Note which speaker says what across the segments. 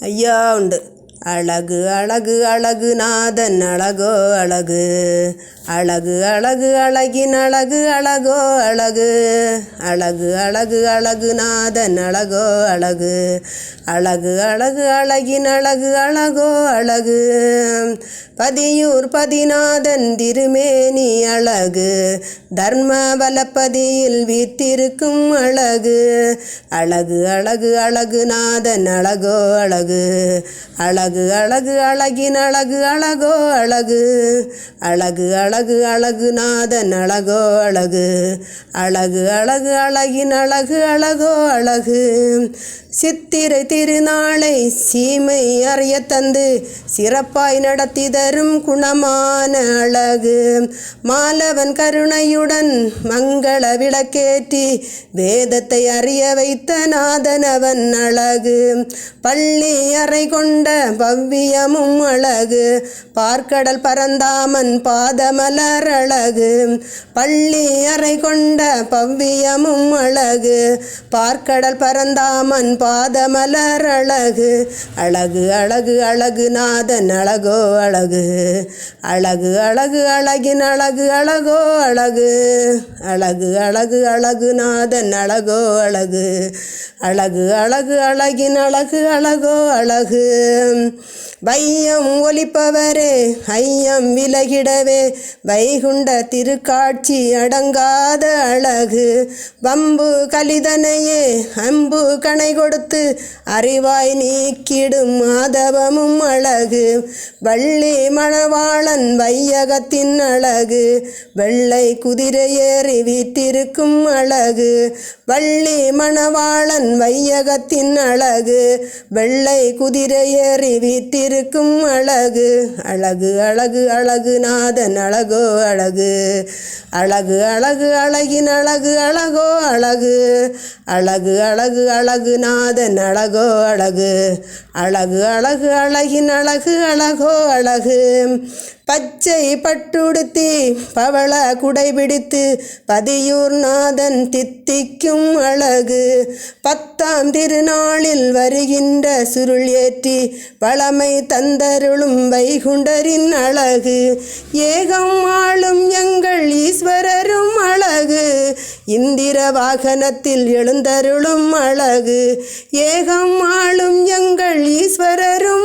Speaker 1: ஐயா உண்டு அழகு அழகு அழகு நாதன் அழகோ அழகு. அழகு அழகு அழகின் அழகு அழகோ அழகு. அழகு அழகு அழகு நாதன் அழகோ அழகு. அழகு அழகு அழகின் அழகு அழகோ அழகு. பதியூர் பதிநாதன் திருமேனி அழகு. தர்ம வலப்பதியில் வீத்திருக்கும் அழகு. அழகு அழகு அழகு நாதன் அழகோ அழகு. அழகு அழகு அழகு அழகின் அழகு அழகோ அழகு. அழகு அழகு அழகு நாதன் அழகோ அழகு. அழகு அழகு அழகின் அழகு அழகோ அழகு. சித்திரை திருநாளை சீமை அறிய தந்து சிறப்பாய் நடத்தி தரும் குணமான அழகு. மாலவன் கருணையுடன் மங்கள விளக்கேற்றி வேதத்தை அறிய வைத்த நாதனவன் அழகு. பள்ளி அறை கொண்ட பவ்வியமும் அழகு. பார்க்கடல் பரந்தாமன் பாதமலர் அழகு. பள்ளி அறை கொண்ட பவ்வியமும் அழகு. பார்க்கடல் பரந்தாமன் பாதமலர் அழகு அழகு அழகு அழகு நாதன் அழகோ அழகு. அழகு அழகு அழகின் அழகு அழகோ அழகு. அழகு அழகு அழகு நாதன் அழகோ அழகு. அழகு அழகு அழகின் அழகு அழகோ அழகு. வையம் ஒலிப்பவரே ஐயம் விலகிடவே. வைகுண்ட திருக்காட்சி அடங்காத அழகு. வம்பு கலிதனையே அம்பு கணை கொடுத்து அறிவாய் நீக்கிடும் மாதவமும் அழகு. வள்ளி மணவாளன் வையகத்தின் அழகு. வெள்ளை குதிரை ஏறி வீட்டிருக்கும் அழகு. வள்ளி மணவாளன் வையகத்தின் அழகு. வெள்ளை குதிரை ஏறி வீட்டிருக்கும் அழகு. அழகு அழகு அழகு நாதன் அழகோ அழகு. அழகு அழகு அழகின் அழகு அழகோ அழகு. அழகு அழகு அழகு நாதன் அழகோ அழகு. அழகு அழகு அழகின் அழகு அழகோ அழகு. பச்சை பட்டுடுத்தி பவள குடைபிடித்து பதியூர் நாதன் தித்திக்கும் அழகு. பத்தாம் திருநாளில் வருகின்ற சுருள் ஏற்றி பழமை தந்தருளும் வைகுண்டரின் அழகு. ஏகம் ஆளும் எங்கள் ஈஸ்வரரும் அழகு. இந்திர வாகனத்தில் எழுந்தருளும் அழகு. ஏகம் ஆளும் எங்கள் ஈஸ்வரரும்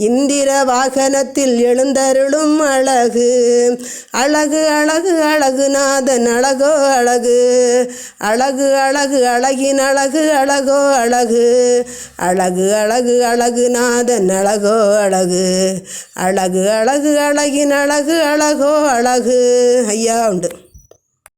Speaker 1: இந்திர வாகனத்தில் எழுந்தருளும் அழகு. அழகு அழகு அழகு நாதன் அழகோ அழகு. அழகு அழகு அழகின் அழகு அழகோ அழகு. அழகு அழகு அழகு நாதன் அழகோ அழகு. அழகு அழகு அழகின் அழகு அழகோ அழகு. ஐயா உண்டு.